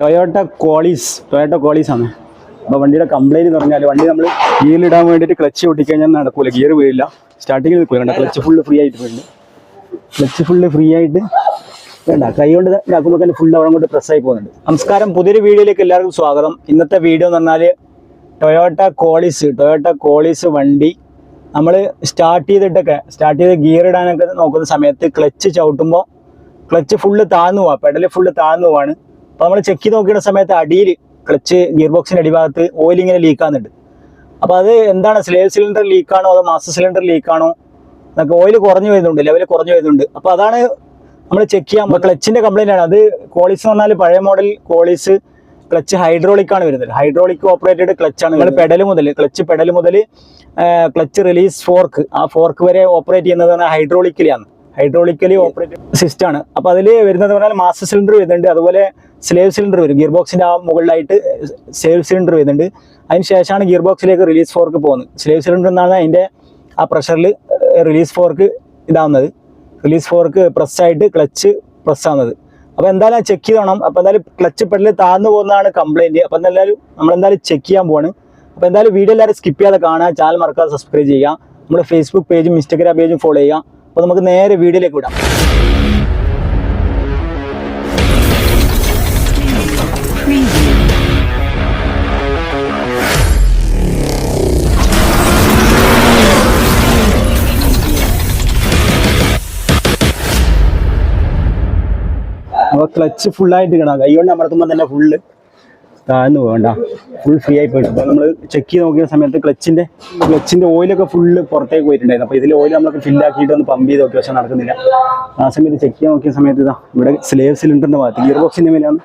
Toyota കോളീസ് Toyota കോളീസ് ആണ്. അപ്പോൾ വണ്ടിയുടെ കംപ്ലൈന്റ് എന്ന് പറഞ്ഞാൽ വണ്ടി നമ്മൾ ഗിയറിലിടാൻ വേണ്ടിയിട്ട് ക്ലച്ച് പൊട്ടിക്കഴിഞ്ഞാൽ നടക്കൂല. ഗിയർ വീഴില്ല. സ്റ്റാർട്ടിങ്ങിൽ നിൽക്കില്ല ക്ലച്ച് ഫുള്ള് ഫ്രീ ആയിട്ട് വീഴുന്നു ക്ലച്ച് ഫുള്ള് ഫ്രീ ആയിട്ട് വേണ്ട. കൈ കൊണ്ട് ഇതാക്കുമ്പോൾ തന്നെ ഫുള്ള് അവിടെ കൊണ്ട് പ്രസ്സായി പോകുന്നുണ്ട്. നമസ്കാരം. പുതിയൊരു വീഡിയോയിലേക്ക് എല്ലാവർക്കും സ്വാഗതം. ഇന്നത്തെ വീഡിയോ എന്ന് പറഞ്ഞാൽ ടൊയോട്ട കോളീസ് ടൊയോട്ട കോളീസ് വണ്ടി നമ്മൾ സ്റ്റാർട്ട് ചെയ്തിട്ടൊക്കെ സ്റ്റാർട്ട് ചെയ്ത് ഗിയർ ഇടാനൊക്കെ നോക്കുന്ന സമയത്ത് ക്ലച്ച് ചവിട്ടുമ്പോൾ ക്ലച്ച് ഫുള്ള് താഴ്ന്നു പോവാ. പെഡൽ ഫുള്ള് താഴ്ന്നു പോവാണ്. അപ്പോൾ നമ്മൾ ചെക്ക് ചെയ്ത് നോക്കിയ സമയത്ത് അടിയിൽ ക്ലച്ച് ഗിയർ ബോക്സിന്റെ അടിഭാഗത്ത് ഓയിൽ ഇങ്ങനെ ലീക്കാകുന്നുണ്ട് അപ്പോൾ അത് എന്താണ് സ്ലേവ് സിലിണ്ടർ ലീക്കാണോ അതോ മാസ്റ്റർ സിലിണ്ടർ ലീക്കാണോ എന്നൊക്കെ ഓയിൽ കുറഞ്ഞു വരുന്നുണ്ട് ലെവൽ കുറഞ്ഞു വരുന്നുണ്ട്. അപ്പോൾ അതാണ് നമ്മൾ ചെക്ക് ചെയ്യാൻ ക്ലച്ചിന്റെ കംപ്ലൈന്റ് ആണ്. അത് കോളീസ് എന്ന് പറഞ്ഞാൽ പഴയ മോഡൽ കോളീസ് ക്ലച്ച് ഹൈഡ്രോളിക് ആണ് വരുന്നത്. ഹൈഡ്രോളിക് ഓപ്പറേറ്റഡ് ക്ലച്ച് ആണ്. നിങ്ങൾ പെഡൽ മുതൽ ക്ലച്ച് പെഡൽ മുതൽ ക്ലച്ച് റിലീസ് ഫോർക്ക് ആ ഫോർക്ക് വരെ ഓപ്പറേറ്റ് ചെയ്യുന്നത് ഹൈഡ്രോളിക്കലിയാണ് ഹൈഡ്രോളിക്കലി ഓപ്പറേറ്റ് സിസ്റ്റം ആണ്. അപ്പോൾ അതിൽ വരുന്നത് പറഞ്ഞാൽ മാസ്റ്റർ സിലിണ്ടർ വരുന്നുണ്ട്. അതുപോലെ സ്ലേവ് സിലിണ്ടർ വരും. ഗിയർ ബോക്സിന്റെ ആ മുകളിലായിട്ട് സ്ലേവ് സിലിണ്ടർ വരുന്നുണ്ട്. അതിന് ശേഷമാണ് ഗിയർ ബോക്സിലേക്ക് റിലീസ് ഫോർക്ക് പോകുന്നത്. സ്ലേവ് സിലിണ്ടർ എന്നാണ് അതിന്റെ ആ പ്രഷറിൽ റിലീസ് ഫോർക്ക് ഇതാവുന്നത്. റിലീസ് ഫോർക്ക് പ്രസ്സായിട്ട് ക്ലച്ച് പ്രസ് ആവുന്നത്. അപ്പോൾ എന്തായാലും ചെക്ക് ചെയ്തോണം. അപ്പോൾ എന്തായാലും ക്ലച്ച് പെടലിൽ താഴ്ന്നു പോകുന്നതാണ് കംപ്ലയിന്റ് അപ്പോൾ എന്തായാലും നമ്മൾ എന്തായാലും ചെക്ക് ചെയ്യാൻ പോവാണ്. അപ്പോൾ എന്തായാലും വീഡിയോ എല്ലാവരും സ്കിപ്പ് ചെയ്യാതെ കാണുക. ചാനൽ മറക്കാതെ സബ്സ്ക്രൈബ് ചെയ്യുക. നമ്മുടെ ഫേസ്ബുക്ക് പേജും ഇൻസ്റ്റാഗ്രാം പേജും ഫോളോ ചെയ്യുക. അപ്പോൾ നമുക്ക് നേരെ വീഡിയോയിലേക്ക് വിടാം. ക്ലച്ച് ഫുള്ളായിട്ട് കിണാം കൈ കൊണ്ട് അമർത്തുമ്പോൾ തന്നെ ഫുള്ള് താഴ്ന്നു പോകണ്ട. ഫുൾ ഫ്രീ ആയി പോയിട്ട് അപ്പോൾ നമ്മൾ ചെക്ക് ചെയ്ത് നോക്കിയ സമയത്ത് ക്ലച്ചിന്റെ ക്ലച്ചിന്റെ ഓയിലൊക്കെ ഫുള്ള് പുറത്തേക്ക് പോയിട്ടുണ്ടായിരുന്നു. അപ്പോൾ ഇതിൽ ഓയിൽ നമ്മളൊക്കെ ഫില്ലാക്കിയിട്ട് ഒന്ന് പമ്പ് ചെയ്ത് നോക്കി. പക്ഷെ നടക്കുന്നില്ല. ആ സമയത്ത് ചെക്ക് ചെയ്യാൻ നോക്കിയ സമയത്ത് ഇതാ ഇവിടെ സ്ലേവ് സിലിണ്ടറിന്റെ ഭാഗത്ത് ഗിയർ ബോക്സിന്റെ മേലാണ്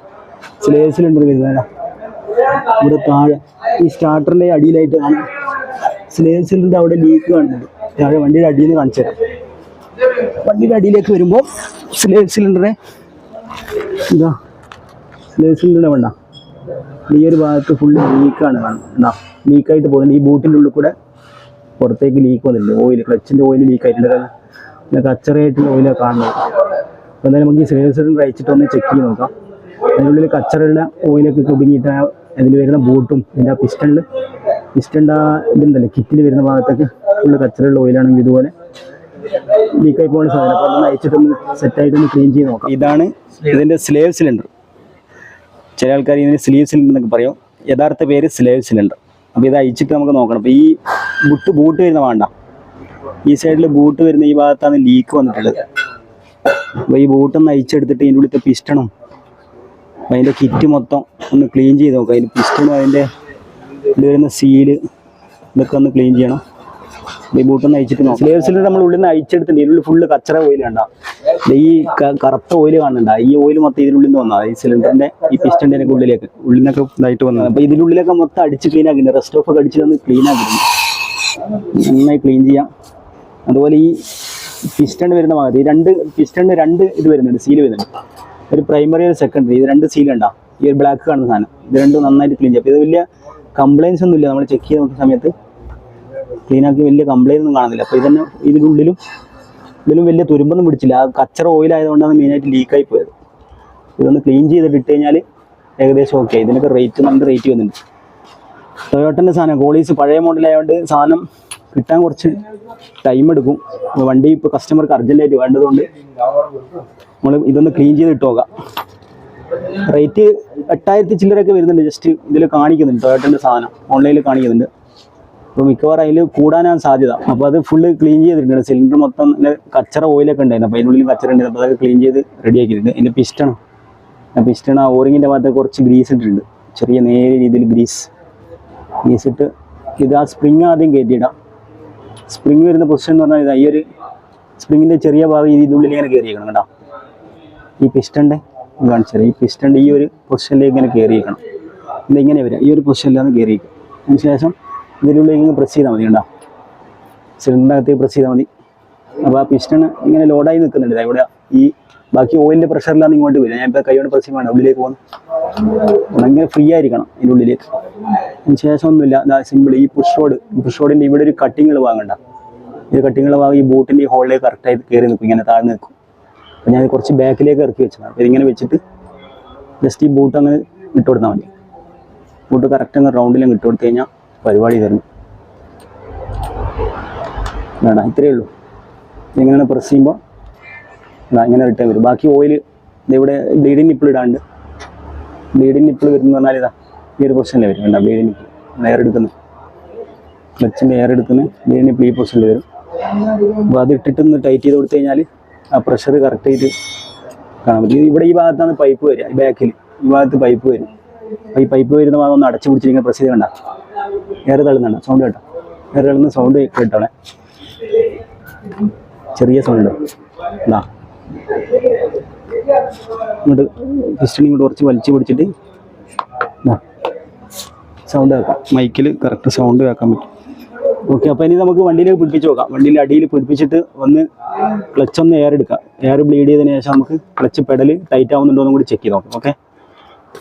സ്ലേവ് സിലിണ്ടർ വരുന്നത് ഇവിടെ താഴെ ഈ സ്റ്റാർട്ടറിന്റെ അടിയിലായിട്ട് കാണും സ്ലേവ് സിലിണ്ടർ അവിടെ ലീക്ക് കാണുന്നുണ്ട്. താഴെ വണ്ടിയുടെ അടിയിൽ നിന്ന് കാണിച്ചു തരാം. വണ്ടിയുടെ അടിയിലേക്ക് വരുമ്പോൾ സ്ലേവ് സിലിണ്ടറെ ഇതാ സ്ലേവ് സിലിണ്ടറിനെ വേണ്ട. ഈ ഒരു ഭാഗത്ത് ഫുള്ള് ലീക്കാണ് കാണുന്നത് ലീക്കായിട്ട് പോകുന്നുണ്ട്. ഈ ബൂട്ടിന്റെ ഉള്ളിൽ കൂടെ പുറത്തേക്ക് ലീക്ക് വന്നിട്ടുണ്ട്. ഓയിൽ ക്ലച്ചിന്റെ ഓയിൽ ലീക്ക് ആയിട്ടുണ്ട്. പിന്നെ കച്ചറയായിട്ടുള്ള ഓയിലാണ് കാണുന്നത്. അപ്പോൾ എന്തായാലും നമുക്ക് ഈ സിലിണ്ടർ അയച്ചിട്ട് ഒന്ന് ചെക്ക് ചെയ്ത് നോക്കാം. അതിനുള്ളിൽ കച്ചറയുള്ള ഓയിലൊക്കെ കുടുങ്ങിയിട്ട് അതിൽ വരുന്ന ബൂട്ടും ഇതിന്റെ ആ പിസ്റ്റണിൽ പിസ്റ്റണിന്റെ ആ ഇതുണ്ടല്ലോ കിറ്റിൽ വരുന്ന ഭാഗത്തൊക്കെ ഫുള്ള് കച്ചറയുള്ള ഓയിലാണെങ്കിൽ ഇതുപോലെ ലീക്കായി പോകുന്ന സാധനം. അപ്പോൾ അതൊന്ന് അയച്ചിട്ടൊന്ന് സെറ്റായിട്ടൊന്ന് ക്ലീൻ ചെയ്ത് നോക്കാം. ഇതാണ് ഇതിന്റെ സ്ലേവ് സിലിണ്ടർ ചില ആൾക്കാർ ഇതിന് സ്ലീവ് സിലിണ്ടർ എന്നൊക്കെ പറയും. യഥാർത്ഥ പേര് സ്ലേവ് സിലിണ്ടർ അപ്പോൾ ഇത് അയച്ചിട്ട് നമുക്ക് നോക്കണം. അപ്പോൾ ഈ ബുട്ട് ബൂട്ട് വരുന്ന വേണ്ട. ഈ സൈഡിൽ ബൂട്ട് വരുന്ന ഈ ഭാഗത്താണ് ലീക്ക് വന്നിട്ടുള്ളത്. അപ്പോൾ ഈ ബൂട്ടൊന്ന് അയച്ചെടുത്തിട്ട് ഇതിന്റെ ഉള്ളിലത്തെ പിസ്റ്റണും അതിന്റെ കിറ്റ് മൊത്തം ഒന്ന് ക്ലീൻ ചെയ്ത് നോക്കാം. അതിന്റെ പിസ്റ്റണും അതിന്റെ ഇതിൽ വരുന്ന സീൽ ഇതൊക്കെ ഒന്ന് ക്ലീൻ ചെയ്യണം. ഈ ബൂട്ടൊന്ന് അയച്ചിട്ട് നോക്കാം. സ്ലേവ് സിലിണ്ടർ നമ്മൾ ഉള്ളിൽ നിന്ന് അയച്ചെടുത്തിട്ടുണ്ട് ഇതിനുള്ളിൽ ഫുള്ള് കച്ചറ പോയില്ല കണ്ട? ഈ കറുത്ത ഓയിൽ കാണുന്നുണ്ട്. ഈ ഓയിൽ മൊത്തം ഇതിനുള്ളിൽ നിന്ന് വന്നതാണ് ഈ സിലിണ്ടറിന്റെ ഈ പിസ്റ്റന്റെ ഉള്ളിലേക്ക് ഉള്ളിൽ ഇതായിട്ട് വന്നത്. അപ്പൊ ഇതിനുള്ളിലൊക്കെ മൊത്തം അടിച്ച് ക്ലീൻ ആക്കിയിട്ടുണ്ട് റെസ്റ്റ് ഓഫ് ഒക്കെ അടിച്ച് ഒന്ന് ക്ലീൻ ആക്കിയിട്ടുണ്ട് നന്നായി ക്ലീൻ ചെയ്യാം. അതുപോലെ ഈ പിസ്റ്റൺ വരുന്ന ഭാഗത്ത് ഈ രണ്ട് പിസ്റ്റണിന് രണ്ട് ഇത് വരുന്നുണ്ട് സീൽ വരുന്നുണ്ട്. ഒരു പ്രൈമറി ഒരു സെക്കൻഡറി ഇത് രണ്ട് ഉണ്ടാ. ഈ ഒരു ബ്ലാക്ക് കാണുന്ന സാധനം. ഇത് രണ്ടും നന്നായിട്ട് ക്ലീൻ ചെയ്യാം. അപ്പോൾ ഇത് വലിയ കംപ്ലൈൻസ് ഒന്നും ഇല്ല നമ്മൾ ചെക്ക് ചെയ്ത് നോക്കുന്ന സമയത്ത് ക്ലീൻ ആക്കി വലിയ കംപ്ലൈന്റ് ഒന്നും കാണുന്നില്ല. അപ്പോൾ ഇതന്നെ ഇതിനുള്ളിലും ഇതിലും വലിയ തുരുമ്പൊന്നും പിടിച്ചില്ല. ആ കച്ചറ ഓയിൽ ആയതുകൊണ്ടാണ് മെയിനായിട്ട് ലീക്കായി പോയത്. ഇതൊന്ന് ക്ലീൻ ചെയ്തിട്ട് ഇട്ട് കഴിഞ്ഞാൽ ഏകദേശം ഓക്കെ ഇതിനൊക്കെ റേറ്റ് നല്ല റേറ്റ് വന്നിട്ട് ടൊയോട്ടന്റെ സാധനം കോളീസ് പഴയ മോഡലായതുകൊണ്ട് സാധനം കിട്ടാൻ കുറച്ച് ടൈം എടുക്കും. വണ്ടി ഇപ്പോൾ കസ്റ്റമർക്ക് അർജന്റായിട്ട് വേണ്ടതുകൊണ്ട് നമ്മൾ ഇതൊന്ന് ക്ലീൻ ചെയ്ത് ഇട്ട് നോക്കാം. റേറ്റ് എട്ടായിരത്തി ചില്ലറൊക്കെ വരുന്നുണ്ട്. ജസ്റ്റ് ഇതിൽ കാണിക്കുന്നുണ്ട്. ടൊയോട്ടന്റെ സാധനം ഓൺലൈനിൽ കാണിക്കുന്നുണ്ട്. അപ്പോൾ മിക്കവാറും അതിൽ കൂടാനാണ് സാധ്യത. അപ്പോൾ അത് ഫുള്ള് ക്ലീൻ ചെയ്തിട്ടുണ്ട്. സിലിണ്ടർ മൊത്തം കച്ചറ ഓയിലൊക്കെ ഉണ്ടായിരുന്നു. അപ്പോൾ അതിനുള്ളിൽ കച്ചറ ഉണ്ടായിരുന്നു അപ്പോൾ അതൊക്കെ ക്ലീൻ ചെയ്ത് റെഡിയാക്കിയിട്ടുണ്ട് എന്റെ പിസ്റ്റൺ ആ പിസ്റ്റൺ ആ ഓറിങ്ങിന്റെ ഭാഗത്ത് കുറച്ച് ഗ്രീസ് ഇട്ടിട്ടുണ്ട്. ചെറിയ നേരിയ രീതിയിൽ ഗ്രീസ് ഗ്രീസ് ഇട്ട് ഇത് ആ സ്പ്രിങ് ആദ്യം കയറ്റിയിടാം സ്പ്രിങ് വരുന്ന പൊസിഷൻ എന്ന് പറഞ്ഞാൽ ഇതാ ഈ ഒരു സ്പ്രിങ്ങിന്റെ ചെറിയ ഭാഗം ഇതിനുള്ളിൽ ഇങ്ങനെ കയറിയേക്കണം കേട്ടോ. ഈ പിസ്റ്റന്റെ കാണിച്ചത് ഈ പിസ്റ്റന്റെ ഈ ഒരു പൊസിഷനിലേക്ക് ഇങ്ങനെ കയറിയേക്കണം ഇങ്ങനെ വരിക ഈ ഒരു പൊസിഷനിലാണ് കയറിയേക്കുക അതിന് ശേഷം ഇതിനുള്ളിലേക്ക് ഇങ്ങനെ പ്രസ് ചെയ്താൽ മതി കണ്ടോ. സിലിണ്ടറിനകത്തേക്ക് പ്രസ് ചെയ്താൽ മതി. അപ്പോൾ ആ പിസ്റ്റൺ ഇങ്ങനെ ലോഡായി നിൽക്കുന്നുണ്ട്. ഇവിടെ ഈ ബാക്കി ഓയിലിന്റെ പ്രഷറിലാണ് ഇങ്ങോട്ട് വരിക. ഞാൻ ഇപ്പോൾ കൈകൊണ്ട് പ്രസ് ചെയ്യുമ്പോൾ ഉള്ളിലേക്ക് പോകുന്നു. അങ്ങനെ ഫ്രീ ആയിരിക്കണം ഇതിന്റെ ഉള്ളിലേക്ക്. അതിന് ശേഷം ഒന്നുമില്ല. സിമ്പിൾ ഈ പുഷ് റോഡ് പുഷ് റോഡിന്റെ ഇവിടെ ഒരു കട്ടിങ്ങൾ വാങ്ങണ്ട ഈ കട്ടിങ്ങൾ വാങ്ങി ഈ ബോട്ടിന്റെ ഈ ഹോളിലേക്ക് കറക്റ്റായിട്ട് കയറി നിൽക്കും. ഇങ്ങനെ താഴ്ന്ന് നിൽക്കും. അപ്പോൾ ഞാൻ കുറച്ച് ബാക്കിലേക്ക് ഇറക്കി വെച്ചതാണ്. അപ്പോൾ ഇതിങ്ങനെ വെച്ചിട്ട് ജസ്റ്റ് ഈ ബൂട്ട് അങ്ങ് ഇട്ട് കൊടുത്താൽ മതി. ബൂട്ട് കറക്റ്റ് അങ്ങ് റൗണ്ടിലും ഇട്ട് കൊടുത്തു കഴിഞ്ഞാൽ പരിപാടി തരും. വേണ്ട ഇത്രയേ ഉള്ളൂ. എങ്ങനെയാണ് പ്രസ് ചെയ്യുമ്പോൾ ഇങ്ങനെ റിട്ടേൺ വരും. ബാക്കി ഓയിൽ ഇവിടെ ബ്ലീഡിങ് നിപ്പിൾ ഇടാണ്ട്. ബ്ലീഡിങ് നിപ്പിൾ വരുന്ന പറഞ്ഞാൽ ഇതാ ഈ ഒരു പൊസിഷനിൽ വരും. വേണ്ട ബ്ലീഡിങ് നിപ്പിൾ എയർ എടുക്കുന്നത്. ക്ലച്ചിന്റെ എയർ എടുക്കുന്നത് ബ്ലീഡിങ് നിപ്പിൾ ഈ പൊസിഷനിൽ വരും. അപ്പോൾ അത് ഇട്ടിട്ടൊന്ന് ടൈറ്റ് ചെയ്ത് കൊടുത്തു കഴിഞ്ഞാൽ ആ പ്രഷർ കറക്റ്റ് ആയിട്ട് കാണാൻ പറ്റും. ഇവിടെ ഈ ഭാഗത്താണ് പൈപ്പ് വരിക ബാക്കിൽ ഈ ഭാഗത്ത് പൈപ്പ് വരും. അപ്പോൾ ഈ പൈപ്പ് വരുന്ന ഭാഗം ഒന്ന് അടച്ചു പിടിച്ചിരിക്കുന്ന പ്രസ് ചെയ്ത് കണ്ട. എയർ തള്ളുന്നുണ്ട് സൗണ്ട് കേട്ടോ. ഏറെ തള്ളുന്ന സൗണ്ട് കേട്ടോളെ. ചെറിയ സൗണ്ട് എന്താ ഇങ്ങോട്ട് പിസ്റ്റൺ ഇങ്ങോട്ട് കുറച്ച് വലിച്ചു പിടിച്ചിട്ട് സൗണ്ട് കേൾക്കാം മൈക്കിൽ കറക്റ്റ് സൗണ്ട് കേൾക്കാൻ പറ്റും. ഓക്കെ അപ്പോൾ ഇനി നമുക്ക് വണ്ടിയിലേക്ക് പിടിപ്പിച്ച് നോക്കാം. വണ്ടിയിൽ അടിയിൽ പിടിപ്പിച്ചിട്ട് ഒന്ന് ക്ലച്ച് ഒന്ന് എയർ എടുക്കാം. എയർ ബ്ലീഡ് ചെയ്തതിന് ശേഷം നമുക്ക് ക്ലച്ച് പെഡൽ ടൈറ്റ് ആവുന്നുണ്ടോ എന്നും കൂടി ചെക്ക് ചെയ്ത് നോക്കാം. ഓക്കെ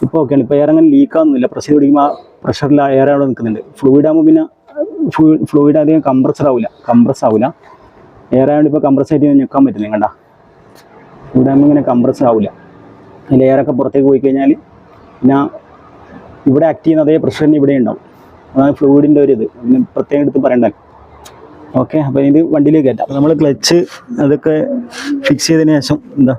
ഇപ്പോൾ ഓക്കെയാണ്. ഇപ്പോൾ എയർ അങ്ങനെ ലീക്ക് ആവുന്നില്ല. പ്രഷർ പിടിക്കുമ്പോൾ ആ പ്രഷറിൽ ആ എയർ അവിടെ നിൽക്കുന്നുണ്ട്. ഫ്ലൂയിഡ് ആകുമ്പോൾ പിന്നെ ഫ്ലൂയിഡ് അധികം കംപ്രസർ ആവില്ല കംപ്രസ് ആവില്ല എയർ ആയതുകൊണ്ട് ഇപ്പോൾ കംപ്രസ് ആയിട്ട് നിൽക്കാൻ പറ്റില്ല. കണ്ട? ഇവിടെ ആകുമ്പോൾ ഇങ്ങനെ കംപ്രസ് ആവില്ല അതിൽ എയറൊക്കെ പുറത്തേക്ക് പോയി കഴിഞ്ഞാൽ പിന്നെ ഇവിടെ ആക്ട് ചെയ്യുന്ന അതേ പ്രഷർ തന്നെ ഇവിടെ ഉണ്ടാവും. അതാണ് ഫ്ലൂയിഡിന്റെ ഒരു ഇത് പ്രത്യേകം എടുത്ത് പറയണ്ടല്ലോ ഓക്കെ. അപ്പോൾ ഇത് വണ്ടിയിലേക്ക് കയറ്റാം. നമ്മൾ ക്ലച്ച് അതൊക്കെ ഫിക്സ് ചെയ്തതിന് ശേഷം എന്താ?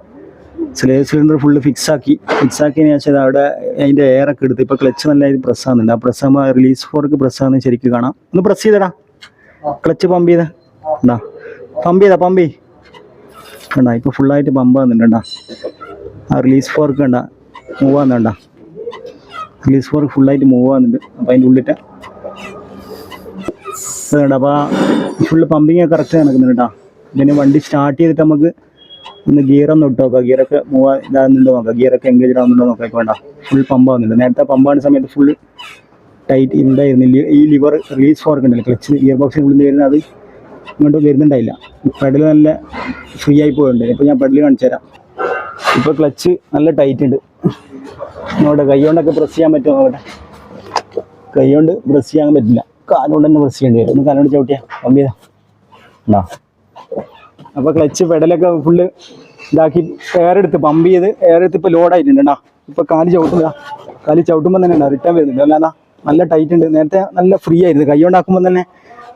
സ്ലേവ് സിലിണ്ടർ ഫുള്ള് ഫിക്സ് ആക്കി. ഫിക്സ് ആക്കിയതിന് ശേഷം അവിടെ അതിന്റെ എയറൊക്കെ എടുത്ത് ഇപ്പോൾ ക്ലച്ച് നല്ല ഇത് പ്രസ് ആകുന്നുണ്ട് ആ പ്രസ് ആകുമ്പോൾ റിലീസ് ഫോർക്ക് പ്രസ് ആകുന്നത് ശരിക്കും കാണാം. ഒന്ന് പ്രസ് ചെയ്തടാ. ക്ലച്ച് പമ്പ് ചെയ്ത. ഉണ്ടാ പമ്പ് ചെയ്താ പമ്പ് ചെയ് കണ്ടാ ഇപ്പോൾ ഫുള്ളായിട്ട് പമ്പ് ആകുന്നുണ്ട് ആ റിലീസ് ഫോർക്ക് കണ്ട. മൂവ് ആകുന്നുണ്ടാ റിലീസ് ഫോർക്ക് ഫുള്ളായിട്ട് മൂവ് ആകുന്നുണ്ട് അപ്പോൾ അതിന്റെ ഉള്ളിട്ട്. അതുകൊണ്ട് അപ്പോൾ ഫുള്ള് പമ്പിങ് കറക്റ്റ് നടക്കുന്നുണ്ട് കേട്ടോ പിന്നെ വണ്ടി സ്റ്റാർട്ട് ചെയ്തിട്ട് നമുക്ക് ഒന്ന് ഗിയർ ഒന്ന് ഇട്ട് നോക്കുക ഗിയറൊക്കെ മൂവ് ഇതാകുന്നുണ്ടോ നോക്കുക ഗിയറൊക്കെ എൻഗേജ് ആവുന്നുണ്ടോ നോക്കുക വേണ്ട. ഫുൾ പമ്പ് ആവുന്നുണ്ട് നേരത്തെ പമ്പാണ് സമയത്ത് ഫുൾ ടൈറ്റ് ഉണ്ടായിരുന്നു ഈ ലിവർ റിലീസ് ഫോർക്കുണ്ടല്ലോ ക്ലച്ച് ഗിയർ ബോക്സിന് ഉള്ളിൽ വരുന്നത് അത് ഇങ്ങോട്ട് വരുന്നുണ്ടായില്ല. പെഡൽ നല്ല ഫ്രീ ആയി പോയിട്ടുണ്ട്. ഇപ്പോൾ ഞാൻ പെഡൽ കാണിച്ചു തരാം. ഇപ്പോൾ ക്ലച്ച് നല്ല ടൈറ്റ് ഉണ്ട് നോട്ടെ കൈ കൊണ്ടൊക്കെ പ്രസ് ചെയ്യാൻ പറ്റുമോ അവിടെ കൈ കൊണ്ട് പ്രസ് ചെയ്യാൻ പറ്റില്ല. കാലുകൊണ്ട് തന്നെ പ്രസ് ചെയ്യേണ്ടി വരും. ഒന്ന് കാലുകൊണ്ട് ചവിട്ടിയാ. പമ്പ് ചെയ്താ. ഉണ്ടാ? അപ്പോൾ ക്ലച്ച് പെഡലൊക്കെ ഫുള്ള് ഇതാക്കി എയർ എടുത്ത് പമ്പ് ചെയ്ത് എയർ എടുത്ത് ഇപ്പോൾ ലോഡായിട്ടുണ്ട് ഉണ്ടാ ഇപ്പോൾ കാൽ ചവിട്ടുക കാൽ ചവിട്ടുമ്പോൾ തന്നെ ഉണ്ടാ റിട്ടേൺ വരുന്നുണ്ട്. അല്ലാതെ നല്ല ടൈറ്റ് ഉണ്ട്. നേരത്തെ നല്ല ഫ്രീ ആയിരുന്നു. കൈ കൊണ്ടാക്കുമ്പോൾ തന്നെ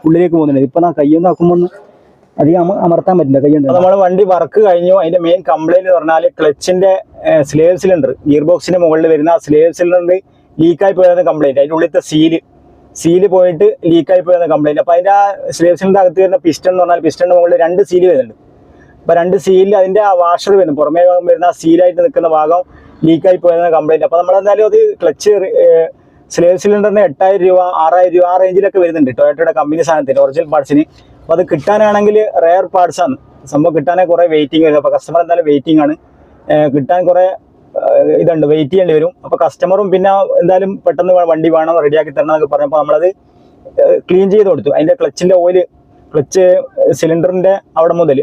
ഉള്ളിലേക്ക് പോകുന്നുണ്ട്. ഇപ്പം നാ കൈ കൊണ്ടാക്കുമ്പോൾ ഒന്ന് അധികം അമ- അമർത്താൻ പറ്റില്ല. കൈ കൊണ്ട്. നമ്മൾ വണ്ടി വർക്ക് കഴിഞ്ഞു. അതിന്റെ മെയിൻ കംപ്ലൈന്റ് പറഞ്ഞാൽ ക്ലച്ചിന്റെ സ്ലേവ് സിലിണ്ടർ ഗിയർ ബോക്സിന്റെ മുകളിൽ വരുന്ന ആ സ്ലേവ് സിലിണ്ടർ ലീക്കായി പോയതാണ് കംപ്ലൈന്റ് അതിന്റെ ഉള്ളിലത്തെ സീൽ സീൽ പോയിട്ട് ലീക്കായി പോയെന്ന കംപ്ലൈന്റ് അപ്പൊ അതിന്റെ ആ സ്ലേവ് സിലിണ്ടർ അകത്ത് വരുന്ന പിസ്റ്റൺ എന്ന് പറഞ്ഞാൽ പിസ്റ്റണിന്റെ മുകളിൽ രണ്ട് സീൽ വരുന്നുണ്ട്. അപ്പൊ രണ്ട് സീലിൽ അതിന്റെ ആ വാഷർ വരുന്നു. പുറമേ ഭാഗം വരുന്ന ആ സീലായിട്ട് നിൽക്കുന്ന ഭാഗം ലീക്കായി പോയെന്ന കംപ്ലൈന്റ് അപ്പൊ നമ്മൾ എന്തായാലും അത് ക്ലച്ച് സ്ലേവ് സിലിണ്ടറിന് എട്ടായിരം രൂപ ആറായിരം രൂപ ആ റേഞ്ചിലൊക്കെ വരുന്നുണ്ട് ടൊയോട്ടയുടെ കമ്പനി സാധനത്തിന് ഒറിജിനൽ പാർട്സിന് അപ്പൊ അത് കിട്ടാനാണെങ്കിൽ റെയർ പാർട്സ് ആണ്. സംഭവം കിട്ടാനേ കുറേ വെയിറ്റിംഗ് വരും അപ്പൊ കസ്റ്റമർ എന്തായാലും വെയിറ്റിംഗ് ആണ്. കിട്ടാൻ കുറെ ഇതുണ്ട് വെയിറ്റ് ചെയ്യേണ്ടി വരും. അപ്പൊ കസ്റ്റമറും പിന്നെ എന്തായാലും പെട്ടെന്ന് വണ്ടി വേണം റെഡിയാക്കി തരണം എന്നൊക്കെ പറഞ്ഞപ്പോൾ നമ്മളത് ക്ലീൻ ചെയ്ത് കൊടുത്തു. അതിന്റെ ക്ലച്ചിന്റെ ഓയിൽ ക്ലച്ച് സിലിണ്ടറിന്റെ അവിടെ മുതൽ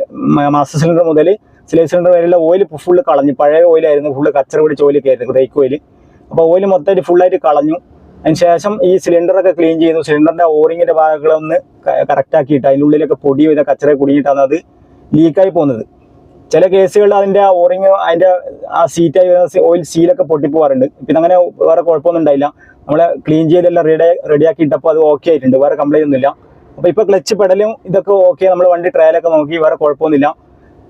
മാസ്റ്റർ സിലിണ്ടർ മുതൽ സിലിണ്ടർ സിലിണ്ടർ വരെയുള്ള ഓയിൽ ഫുള്ള് കളഞ്ഞു. പഴയ ഓയിലായിരുന്നു ഫുള്ള് കച്ചറ പിടിച്ച ഓയിലൊക്കെ ആയിരുന്നു ബ്രേക്ക് ഓയിൽ അപ്പോൾ ഓയിൽ മൊത്തമായിട്ട് ഫുള്ളായിട്ട് കളഞ്ഞു. അതിന് ശേഷം ഈ സിലിണ്ടറൊക്കെ ക്ലീൻ ചെയ്തു. സിലിണ്ടറിന്റെ ഓറിങ്ങിന്റെ ഭാഗങ്ങളൊന്ന് കറക്റ്റ് ആക്കിയിട്ട് ഉള്ളിലൊക്കെ പൊടി ചെയ്ത കച്ചറ കുടുങ്ങിയിട്ടാണ് അത് ലീക്കായി പോകുന്നത് ചില കേസുകളിൽ അതിന്റെ ആ ഓറിങ് അതിന്റെ ആ സീറ്റായി ഓയിൽ സീലൊക്കെ പൊട്ടിപ്പോവാറുണ്ട്. പിന്നെ അങ്ങനെ വേറെ കുഴപ്പമൊന്നും ഉണ്ടായില്ല. നമ്മളെ ക്ലീൻ ചെയ്തെല്ലാം റെഡി റെഡിയാക്കി ഇട്ടപ്പോൾ അത് ഓക്കെ ആയിട്ടുണ്ട്. വേറെ കംപ്ലൈന്റ് ഒന്നുമില്ല. അപ്പോൾ ഇപ്പോൾ ക്ലച്ച് പെടലും ഇതൊക്കെ ഓക്കെ നമ്മൾ വണ്ടി ട്രയലൊക്കെ നോക്കി. വേറെ കുഴപ്പമൊന്നുമില്ല.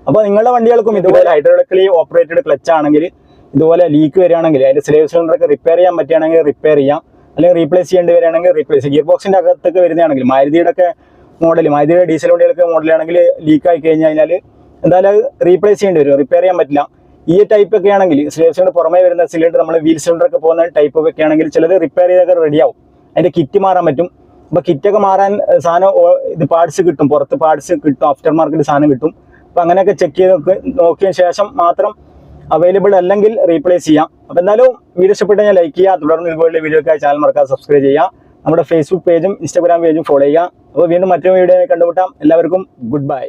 അപ്പോൾ നിങ്ങളുടെ വണ്ടികൾക്കും ഇതുപോലെ ഹൈഡ്രോളിക്കലി ഓപ്പറേറ്റഡ് ക്ലച്ച് ആണെങ്കിൽ ഇതുപോലെ ലീക്ക് വരികയാണെങ്കിൽ അതിന്റെ സ്ലേവ് സിലിണ്ടർ ഒക്കെ റിപ്പയർ ചെയ്യാൻ പറ്റുകയാണെങ്കിൽ റിപ്പയർ ചെയ്യാം. അല്ലെങ്കിൽ റീപ്ലേസ് ചെയ്യേണ്ടി വരികയാണെങ്കിൽ റീപ്ലേസ് ഗിയർ ബോക്സിന്റെ അകത്തൊക്കെ വരുന്നതാണെങ്കിൽ മാരുതിയുടെ ഒക്കെ മോഡൽ മാരുതിയുടെ ഡീസൽ വണ്ടികളൊക്കെ മോഡലാണെങ്കിൽ ലീക്ക് ആയി കഴിഞ്ഞ് കഴിഞ്ഞാൽ എന്തായാലും അത് റീപ്ലേസ് ചെയ്യേണ്ടി വരും. റിപ്പയർ ചെയ്യാൻ പറ്റില്ല. ഈ ടൈപ്പ് ഒക്കെ ആണെങ്കിൽ സിലിണ്ടർ പുറമേ വരുന്ന സിലിണ്ടർ നമ്മൾ വീൽ സിലിണ്ടർ ഒക്കെ പോകുന്ന ടൈപ്പ് ഒക്കെ ആണെങ്കിൽ ചിലത് റിപ്പയർ ചെയ്തൊക്കെ റെഡിയാവും അതിന്റെ കിറ്റ് മാറാൻ പറ്റും. അപ്പൊ കിറ്റൊക്കെ മാറാൻ സാധനം ഇത് പാർട്സ് കിട്ടും. പുറത്ത് പാർട്സ് കിട്ടും. ആഫ്റ്റർ മാർക്കറ്റ് സാധനം കിട്ടും. അപ്പൊ അങ്ങനെയൊക്കെ ചെക്ക് ചെയ്ത് നോക്കിയ ശേഷം മാത്രം അവൈലബിൾ അല്ലെങ്കിൽ റീപ്ലേസ് ചെയ്യാം. അപ്പൊ എന്തായാലും വീഡിയോ ഇഷ്ടപ്പെട്ട് ഞാൻ ലൈക്ക് ചെയ്യുക. തുടർന്ന് ഇതുപോലുള്ള വീഡിയോക്കായി ചാനൽ മറക്കാതെ സബ്സ്ക്രൈബ് ചെയ്യുക. നമ്മുടെ ഫേസ്ബുക്ക് പേജും ഇൻസ്റ്റാഗ്രാം പേജും ഫോളോ ചെയ്യുക. അപ്പോൾ വീണ്ടും മറ്റൊരു വീഡിയോ കണ്ടുമുട്ടാം. എല്ലാവർക്കും ഗുഡ് ബൈ